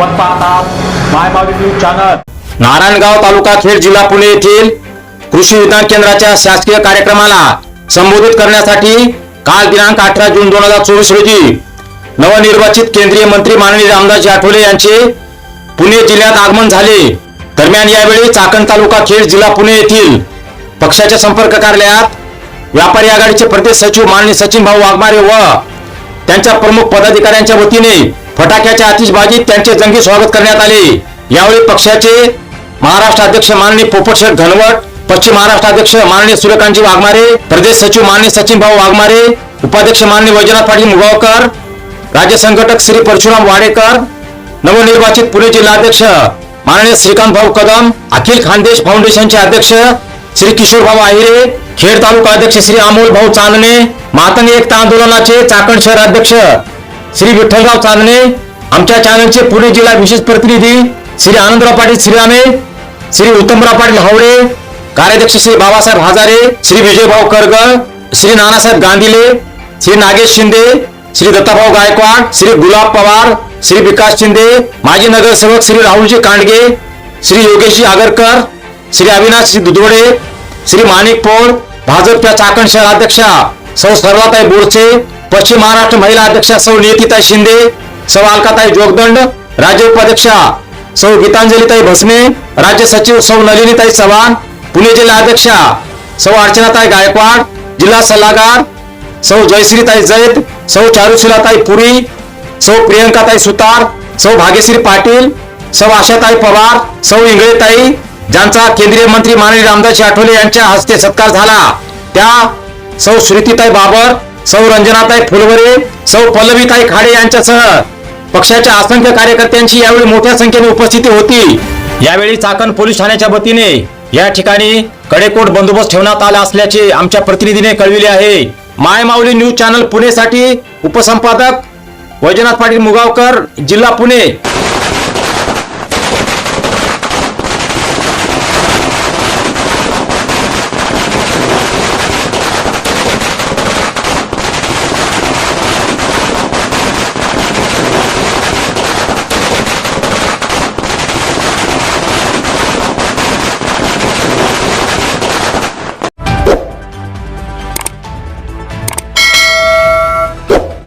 आपण पाहतात my news channel Narayangaon तालुका खेड जिल्हा पुणे येथील कृषी विज्ञान केंद्राच्या शासकीय कार्यक्रमाला संबोधित करण्यासाठी काल दिनांक अठरा जून दोन हजार चोवीस रोजी नवनिर्वाचित केंद्रीय मंत्री माननीय रामदास आठवले यांचे पुणे जिल्ह्यात आगमन झाले. दरम्यान यावेळी चाकण तालुका खेड जिल्हा पुणे येथील पक्षाच्या संपर्क कार्यालयात व्यापारी आघाडीचे प्रदेश सचिव माननीय सचिन भाऊ वाघमारे व त्यांच्या प्रमुख पदाधिकाऱ्यांच्या वतीने फटाक्याच्या आतिषबाजीत त्यांचे जंगी स्वागत करण्यात आले. यावेळी पक्षाचे महाराष्ट्र अध्यक्ष माननीय पोपटशेठ घनवट पश्चिम महाराष्ट्र अध्यक्ष माननीय सूर्यकांतजी वाघमारे प्रदेश सचिव माननीय सचिन भाऊ वाघमारे उपाध्यक्ष माननीय वैजनाथ पाटील मुगावकर राज्य संघटक श्री परशुराम वाडेकर नवनिर्वाचित पुणे जिल्हाध्यक्ष माननीय श्रीकांत भाऊ कदम अखिल खानदेश फाउंडेशनचे अध्यक्ष श्री किशोर भाऊ आहिरे खेड तालुका अध्यक्ष श्री अमोल भाऊ चांदणे मातंग एकता आंदोलनाचे चाकण शहर अध्यक्ष श्री विठ्ठलराव चांदणे आमच्या चॅनलचे पुणे जिल्हा विशेष प्रतिनिधी श्री आनंदराव पाटील श्रीरामे श्री उत्तमराव पाटील हावडे कार्याध्यक्ष श्री बाबासाहेब हजारे श्री विजयभाऊ करगळ श्री नानासाहेब गांधीले श्री नागेश शिंदे श्री दत्ताभाऊ गायकवाड श्री गुलाब पवार श्री विकास शिंदे माजी नगरसेवक श्री राहुलजी कांडगे श्री योगेशजी आगरकर श्री अविनाश दुधवडे श्री माणिक पोळ भाजपच्या चाकण शहर अध्यक्षा सौ सर्वाताई बोरचे पश्चिम महाराष्ट्र महिला अध्यक्षा सौ नियतीताई शिंदे सौ अलकाताई जोगदंड राज्य उपाध्यक्षा सौ गीतांजलीताई भस्मे राज्य सचिव सौ नलिनीताई चव्हाण पुणे जिल्हा अध्यक्षा सौ अर्चनाताई गायकवाड जिल्हा सल्लागार सौ जयश्रीताई जैद सौ चारुशिलाताई पुरी सौ प्रियंकाताई सुतार सौ भाग्यश्री पाटील सौ आशाताई पवार सौ इंगळेताई ज्यांचा केंद्रीय मंत्री माननीय रामदास आठवले यांच्या हस्ते सत्कार झाला. त्या सौ श्रुतीताई बाबर सौ रंजनाताई फुलवरे सौ पल्लवीताई खाडे यांच्यासह पक्षाच्या असंख्य कार्यकर्त्यांची यावेळी मोठ्या संख्येने उपस्थिती होती. यावेळी चाकण पोलीस ठाण्याच्या वतीने या ठिकाणी कडेकोट बंदोबस्त ठेवण्यात आला असल्याचे आमच्या प्रतिनिधीने कळविले आहे. माय माऊली न्यूज चॅनल पुणेसाठी उपसंपादक वैजनाथ पाटील मुगावकर जिल्हा पुणे.